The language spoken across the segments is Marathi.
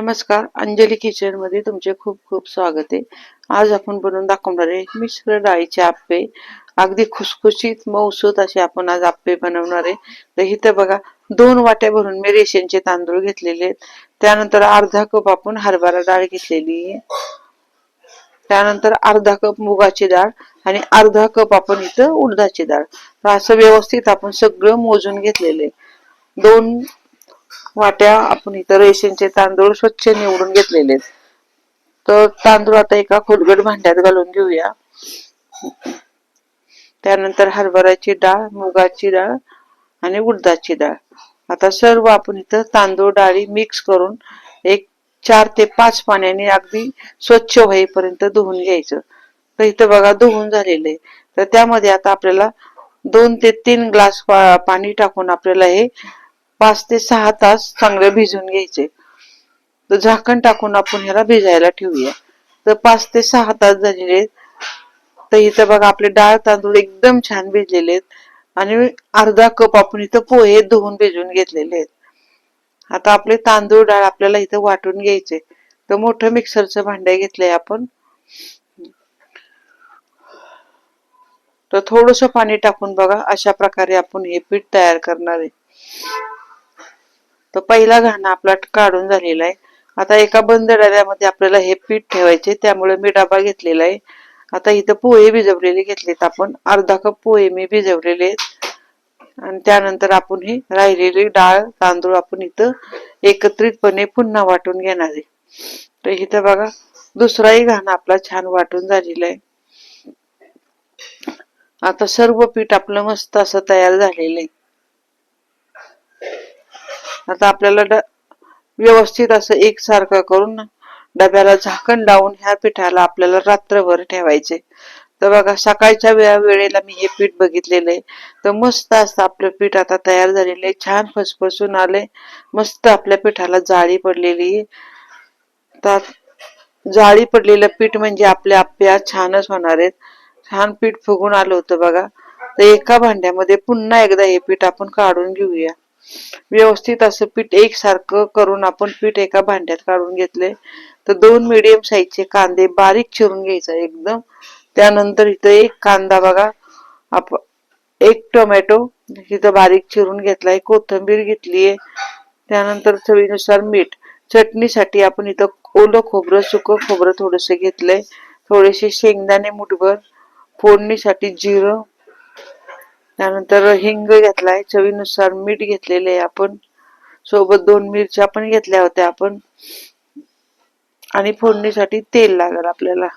नमस्कार. अंजली किचनमध्ये तुमचे खूप खूप स्वागत आहे. आज आपण बनवून दाखवणार आहे मिश्र डाळीचे आप्पे. अगदी खुसखुशीत मऊसूत असे आपण आज आप्पे बनवणार आहे. तर इथं बघा दोन वाट्या भरून मी रेशनचे तांदूळ घेतलेले आहेत. त्यानंतर अर्धा कप आपण हरभरा डाळ घेतलेली आहे. त्यानंतर अर्धा कप मुगाची डाळ आणि अर्धा कप आपण इथं उडदाची डाळ. असं व्यवस्थित आपण सगळं मोजून घेतलेलं आहे. दोन वाट्या आपण इथं रेशनचे तांदूळ स्वच्छ निवडून घेतलेले तर तांदूळ आता एका खोलगट भांड्यात घालून घेऊया. त्यानंतर हरभऱ्याची डाळ मुगाची डाळ आणि उडदाची डाळ. आता सर्व आपण इथं तांदूळ डाळी मिक्स करून एक चार ते पाच पाण्याने अगदी स्वच्छ होईपर्यंत धुवून घ्यायचं. तर इथं बघा धुवून झालेलं आहे. तर त्यामध्ये आता आपल्याला दोन ते तीन ग्लास पा- पाणी टाकून आपल्याला हे पाच ते सहा तास चांगले भिजून घ्यायचे. तर झाकण टाकून आपण ह्याला भिजायला ठेवूया. तर पाच ते सहा तास झालेले आहेत. तर इथं बघा आपले डाळ तांदूळ एकदम छान भिजलेले आहेत. आणि अर्धा कप आपण इथं पोहे धुवून भिजून घेतलेले आहेत. आता आपले तांदूळ डाळ आपल्याला इथं वाटून घ्यायचे. तर मोठं मिक्सरचं भांडे घेतलंय आपण. तर थोडस पाणी टाकून बघा अशा प्रकारे आपण हे पीठ तयार करणार आहे. तर पहिला घाणा आपला काढून झालेला आहे. आता एका बंद डब्यामध्ये आपल्याला हे पीठ ठेवायचे त्यामुळे मी डबा घेतलेला आहे. आता इथं पोहे भिजवलेले घेतलेत आपण. अर्धा कप पोहे मी भिजवलेले आहेत. आणि त्यानंतर आपण ही राहिलेली डाळ तांदूळ आपण इथं एकत्रितपणे पुन्हा वाटून घेणार आहे. तर इथं बघा दुसराही घाणा आपला छान वाटून झालेला आहे. आता सर्व पीठ आपलं मस्त असं तयार झालेलं आहे. आता आपल्याला ड- व्यवस्थित असं एकसारखं करून डब्याला झाकण लावून ह्या पिठाला आपल्याला रात्रभर ठेवायचे. तर बघा सकाळच्या वेळा वेळेला मी हे पीठ बघितलेलं आहे. तर मस्त असं आपलं पीठ आता तयार झालेलं आहे. छान फसफसून आले मस्त आपल्या पिठाला जाळी पडलेली तर जाळी पडलेलं पीठ म्हणजे आपल्या आप्या छानच होणार आहेत. छान पीठ फुगून आलं होतं बघा. तर एका भांड्यामध्ये पुन्हा एकदा हे पीठ आपण काढून घेऊया. व्यवस्थित असं पीठ एकसारखं करून आपण पीठ एका भांड्यात काढून घेतले. तर दोन मिडियम साईजचे कांदे बारीक चिरून घ्यायचा एकदम. त्यानंतर इथं एक कांदा बघा आप एक टोमॅटो इथं बारीक चिरून घेतलाय कोथिंबीर घेतलीये. त्यानंतर चवीनुसार मीठ. चटणीसाठी आपण इथं ओलं खोबरं सुकं खोबरं थोडंसं घेतलंय. थोडेसे शेंगदाणे मुठभर. फोडणीसाठी जिरं त्यानंतर हिंग घेतलाय चवीनुसार मीठ घेतलेले आपण. सोबत दोन मिरच्या पण घेतल्या होत्या आपण. आणि फोडणीसाठी तेल लागेल आपल्याला.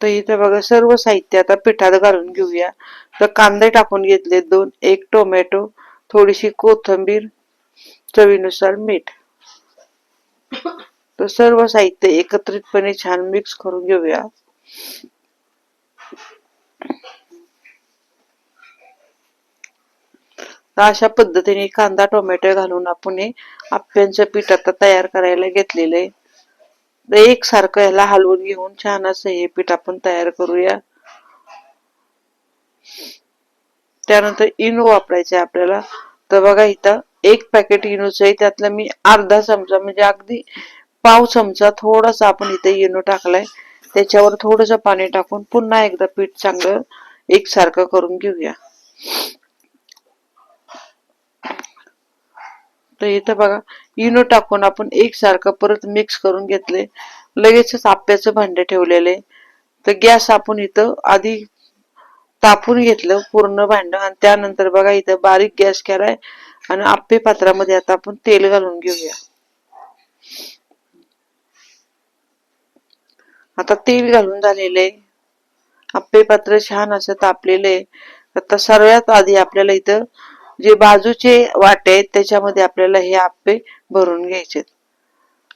तर इथं बघा सर्व साहित्य आता पिठात घालून घेऊया. तर कांदे टाकून घेतले दोन एक टोमॅटो थोडीशी कोथिंबीर चवीनुसार मीठ. तर सर्व साहित्य एकत्रितपणे छान मिक्स करून घेऊया. तर अशा पद्धतीने कांदा टोमॅटो घालून आपण हे आप्यांचं पीठ आता तयार करायला घेतलेलं आहे. तर एकसारखं ह्याला हलवून घेऊन छान असं हे पीठ आपण तयार करूया. त्यानंतर इनो वापरायचं आहे आपल्याला. तर बघा इथं एक पॅकेट इनोचं आहे. त्यातलं मी अर्धा चमचा म्हणजे अगदी पाव चमचा थोडासा आपण इथे इनो टाकलाय. त्याच्यावर थोडस पाणी टाकून पुन्हा एकदा पीठ चांगलं एकसारखं करून घेऊया. तर इथं बघा इनो टाकून आपण एकसारखं परत मिक्स करून घेतले. लगेचच आप्याचं भांडे ठेवलेले. तर गॅस आपण इथं आधी तापून घेतलं पूर्ण भांड आणि त्यानंतर बघा इथं बारीक गॅस केलाय आणि आप्पे पात्रामध्ये आता आपण तेल घालून घेऊया. आता तेल घालून झालेले. आप्पे पात्र छान असं तापलेले. आहे आता सर्वात आधी आपल्याला इथं जे बाजूचे वाटे आहेत त्याच्यामध्ये आपल्याला हे आप्पे भरून घ्यायचे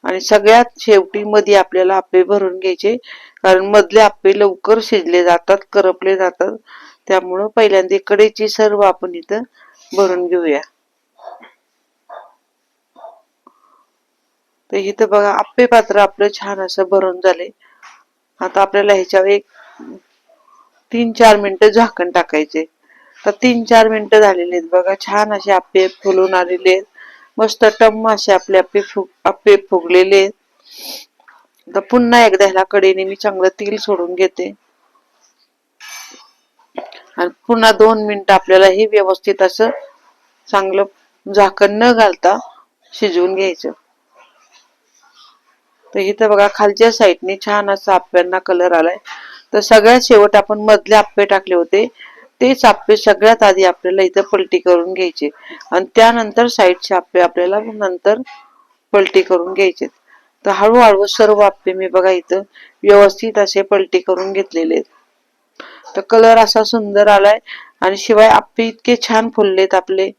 आणि सगळ्यात शेवटी मध्ये आपल्याला आप्पे भरून घ्यायचे कारण मधले आप्पे लवकर शिजले जातात करपले जातात. त्यामुळं पहिल्यांदा कडेची सर्व आपण इथं भरून घेऊया. तर इथं बघा आप्पे पात्र आपलं छान असं भरून झाले. आता आपल्याला ह्याच्यावर एक तीन चार मिनिटं झाकण टाकायचे. तर तीन चार मिनिटं झालेले आहेत बघा. छान असे आप्पे फुलून आलेले आहेत. मस्त टम्म असे आपले आपे फुग आपे फुगलेले आहेत. तर पुन्हा एकदा ह्याला कडेने मी चांगलं तेल सोडून घेते. आणि पुन्हा दोन मिनिटं आपल्याला हे व्यवस्थित असं चांगलं झाकण न घालता शिजवून घ्यायचं. तर इथं बघा खालच्या साईडने छान असा आप्यांना कलर आलाय. तर सगळ्यात शेवट आपण मधले आप्पे टाकले होते. तेच आप्पे सगळ्यात आधी आपल्याला इथं पलटी करून घ्यायचे. आणि त्यानंतर साईड छापे आपल्याला नंतर पलटी करून घ्यायचे. तर हळूहळू सर्व आप्पे मी बघा इथं व्यवस्थित असे पलटी करून घेतलेले आहेत. तर कलर असा सुंदर आलाय आणि शिवाय आप्पे इतके छान फुललेत आपले.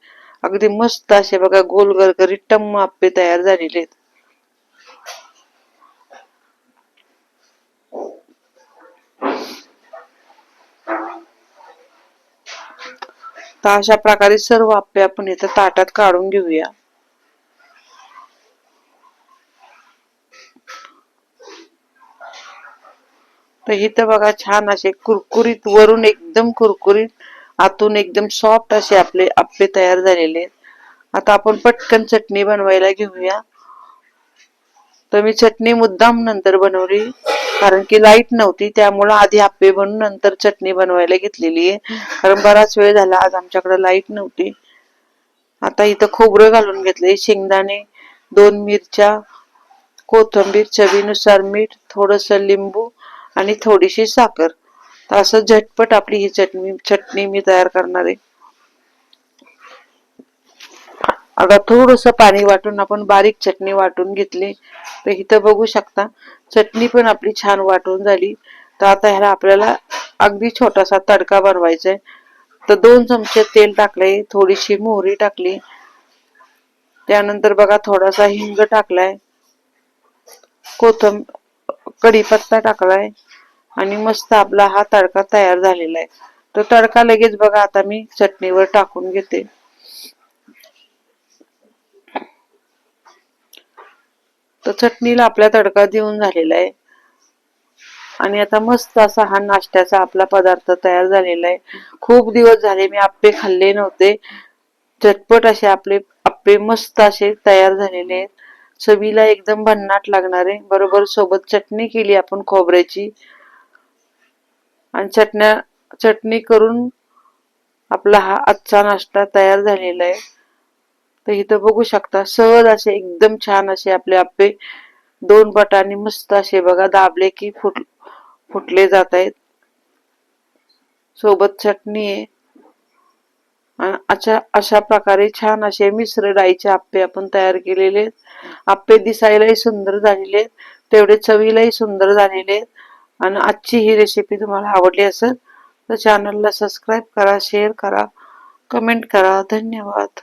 अगदी मस्त असे बघा गोल गरगरीत टम्म आप्पे तयार झालेले आहेत. तर अशा प्रकारे सर्व आप्पे आपण इथं ताटात काढून घेऊया. तर इथं बघा छान असे कुरकुरीत वरून एकदम कुरकुरीत आतून एकदम सॉफ्ट असे आपले आप्पे तयार झालेले आहेत. आता आपण पटकन चटणी बनवायला घेऊया. तर मी चटणी मुद्दाम नंतर बनवली. कारण की लाइट नव्हती त्यामुळं आधी आप्पे बनवून नंतर चटणी बनवायला घेतलेली आहे. कारण बराच वेळ झाला आज आमच्याकडे लाइट नव्हती. आता इथं खोबरं घालून घेतले शेंगदाणे दोन मिरच्या कोथिंबीर चवीनुसार मीठ थोडस लिंबू आणि थोडीशी साखर. तर असं झटपट आपली ही चटणी चटणी मी तयार करणार आहे. आता थोडस पाणी वाटून आपण बारीक चटणी वाटून घेतली. तर इथं बघू शकता चटणी पण आपली छान वाटून झाली. तर आता ह्याला आपल्याला अगदी छोटासा तडका बनवायचा आहे तर दोन चमचे तेल टाकले थोडीशी मोहरी टाकली. त्यानंतर बघा थोडासा हिंग टाकलाय. कोथंब कढीपत्ता टाकलाय. आणि मस्त आपला हा तडका तयार झालेला आहे तो तडका लगेच बघा आता मी चटणीवर टाकून घेते. तर चटणीला आपला तडका देऊन झालेला आहे. आणि आता मस्त असा हा नाश्त्याचा आपला पदार्थ तयार झालेला आहे. खूप दिवस झाले मी आप्पे खाल्ले नव्हते. झटपट असे आपले आप्पे मस्त असे तयार झालेले आहेत. चवीला एकदम भन्नाट लागणारे बरोबर सोबत चटणी केली आपण खोबऱ्याची. आणि चटण्या चटणी करून आपला हा आजचा नाश्ता तयार झालेला आहे. तर इथं बघू शकता सहज असे एकदम छान असे आपले आप्पे दोन बटाने मस्त असे बघा दाबले की फुट फुटले जात आहेत सोबत चटणी आहे. अशा अशा प्रकारे छान असे मिश्र डाळीचे आप्पे आपण तयार केलेले आहेत. आप्पे दिसायलाही सुंदर झालेले आहेत. तेवढे चवीलाही सुंदर झालेले आहेत. आणि आजची ही रेसिपी तुम्हाला आवडली असेल तर चॅनलला सबस्क्राईब करा शेअर करा कमेंट करा. धन्यवाद.